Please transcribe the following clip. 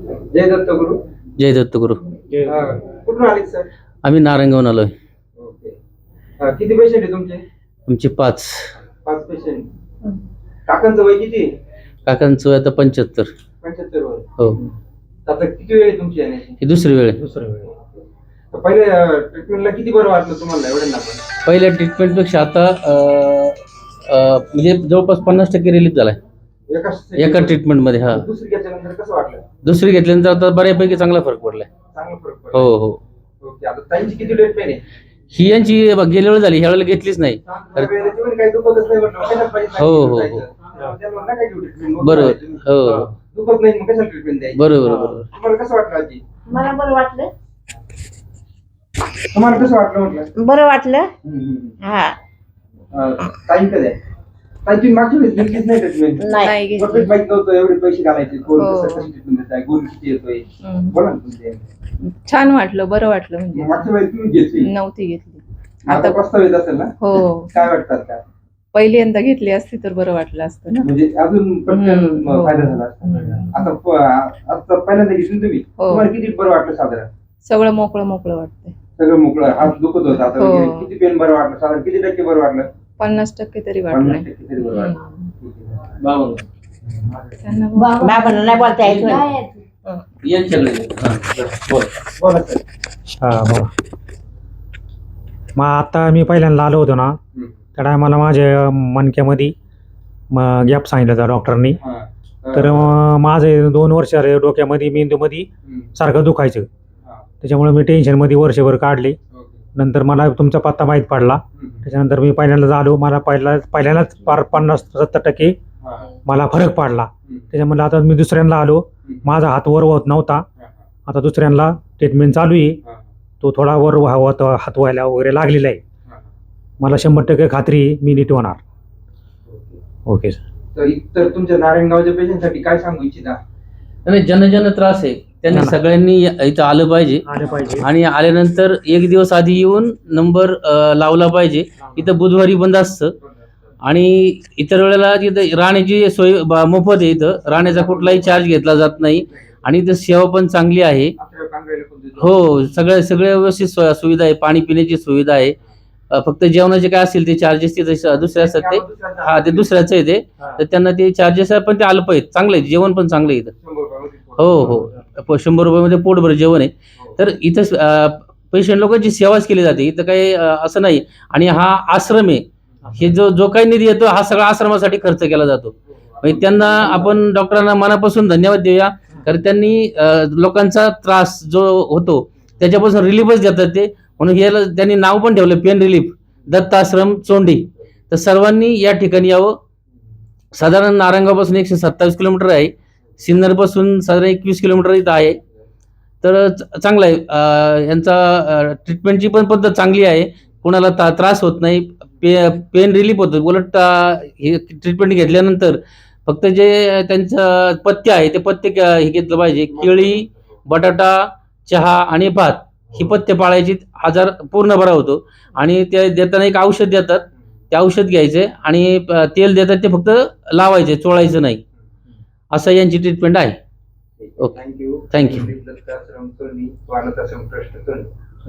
जय दत्त गुरु. जय दत्त गुरु. हा, कुठून आले सर आम्ही नारायणगावून आलोय. ओके. किती पेशंट आहे तुमचे? आमची पाच. पाच पेशंट काकांचं वय किती? काकांचं वय आता पंच्याहत्तर. पंच्याहत्तर वय. हो. आता किती वेळ आहे तुमची येण्याची? ही दुसरी वेळ आहे. तर पहिले ट्रीटमेंटला किती बरं वाटलं तुम्हाला एवढ्यांना पण? पहिल्या ट्रीटमेंटपेक्षा आता अं, अं, म्हणजे जवळपास पन्नास टक्के रिलीफ झालाय. एका ट्रीटमेंटमध्ये हा. दुसरी घेतल्यानंतर कसं वाटलं? दुसरी घेतल्यानंतर आता बऱ्यापैकी चांगला फरक पडलाय. चांगला फरक पडला. हो हो. ओके आता ताईंची किती डेट पेन आहे? ही यांची गेल्या वेळी झाली ह्या वेळेला घेतलीच नाही. हो, हो, हो. मग बरोबर. हो. हा. दुखत नाही मग कशाला ट्रीटमेंट द्यायची? बरोबर बरोबर. तुम्हाला कसं वाटलं आजी? मला बरं वाटलं. तुम्हाला कसं वाटलं म्हटलं? बरं वाटलं. हा. ताई कधी ताई तुम्ही मागच्या वेळेस घेतलीच नाही ट्रीटमेंट नाही. घेतली. परफेक्ट माहीत नव्हतं एवढे पैसे घालायचे. कोण हो. कसं कशी ट्रीटमेंट देत आहे गोल किती येतोय? हम्म. बोला ना तुमचे. छान वाटलं बरं वाटलं म्हणजे. मागच्या वेळेस तुम्ही घेतली. नव्हती घेतली. आता आता प्रस्ताव येत असेल ना? हो. काय वाटतात का? पहिल्यांदा घेतली असती तर बरं वाटलं असतं ना. म्हणजे अजून पटकन हम्म, हो. फायदा झाला असता. हम्म. आता प- आता पहिल्यांदा घेतली तुम्ही. हो. तुम्हाला किती बरं वाटलं साधारण? सगळं मोकळं मोकळं वाटतंय. सगळं मोकळं. हात दुखत होता आता. हो. वगैरे. किती पेन बरं वाटलं? साधारण किती टक्के बरं वाटलं? पन्नास टक्के तरी वाटलंय. त्यांना बाबांना नाही बोलता येत. हा, बोल. बोला. सर हा बोला. मग आता मी पहिल्यांदा आलो होतो ना. त्या टायमाला माझ्या मणक्यामध्ये मग गॅप सांगितलं होता डॉक्टरनी. तर मग माझे दोन वर्ष रे डोक्यामध्ये मेंदूमध्ये. सारखं दुखायचं. त्याच्यामुळे मी टेन्शनमध्ये वर्षभर काढले. नंतर मला तुमचा पत्ता माहीत पडला. त्याच्यानंतर मी पहिल्यांदाच आलो मला पहिला पहिल्यांदाच पार पन्नास सत्तर टक्के हा. मला फरक पडला. त्याच्यामुळे आता मी दुसऱ्यांदा आलो. माझा हात वर होत नव्हता. आता दुसऱ्यांदा ट्रीटमेंट चालू आहे तो थोडा वर व्हावं हात व्हायला वगैरे लागलेला आहे. मला शंभर टक्के खात्री आहे, मी नीट होणार ओके. सर तर इतर तुमच्या नारायणगावच्या पेशंटसाठी काय सांगू इच्छिता आणि ज्यांना त्रास आहे त्यांनी हा. ना. सगळ्यांनी इथं आलं पाहिजे. आले पाहिजे. आणि आल्यानंतर एक दिवस आधी येऊन नंबर अं, लावला पाहिजे. इथं बुधवारी बंद असतं. आणि इतर वेळेला तिथं राहण्याची सोय ब- मोफत आहे इथं. राहण्याचा कुठलाही चार्ज घेतला जात नाही. आणि इथं सेवा पण चांगली आहे. हो सगळ्या सगळ्या व्यवस्थित सुविधा आहे. पाणी पिण्याची सुविधा आहे. अं, फक्त जेवणाचे काय असतील ते चार्जेस स- दुसरे असतात ते. हा ते दुसऱ्याचं आहे ते. तर त्यांना ते चार्जेस पण ते आलं पाहिजे चांगलं आहे. जेवण पण चांगलं आहे इथं. हो हो. प- शंभर रुपयामध्ये पोटभर जेवण आहे. तर इथं पेशंट लोकांची सेवाच केली जाते. इथं काही असं नाही. आणि हा आश्रम आहे. हे जो जो काही निधी येतो हा सगळा आश्रमासाठी खर्च केला जातो. म्हणजे त्यांना आपण डॉक्टरांना मनापासून धन्यवाद देऊया. कारण त्यांनी लोकांचा त्रास जो होतो त्याच्यापासून रिलीफच देतात ते. म्हणून याला त्यांनी नाव पण ठेवलं पेन रिलीफ. दत्ताश्रम चोंडी. तर सर्वांनी या ठिकाणी यावं. साधारण नारंगापासून एकशे सत्तावीस किलोमीटर आहे. सिन्नरपासून साधारण एकवीस किलोमीटर इथं आहे. तर च- चांगलं आहे. यांचा ट्रीटमेंटची पण पद्धत चांगली आहे. कोणाला ता त्रास होत नाही. पे पेन रिलीफ होतं. उलट हे ट्रीटमेंट घेतल्यानंतर फक्त जे त्यांचं पथ्य आहे ते पथ्य हे घेतलं पाहिजे. केळी बटाटा चहा आणि भात ही पथ्य पाळायची आजार पूर्ण बरा होतो. आणि ते देताना एक औषध देतात. ते औषध घ्यायचे आणि प- तेल देतात. ते फक्त लावायचे चोळायचं नाही. असं यांची ट्रीटमेंट आहे. ओके. Thank you Thank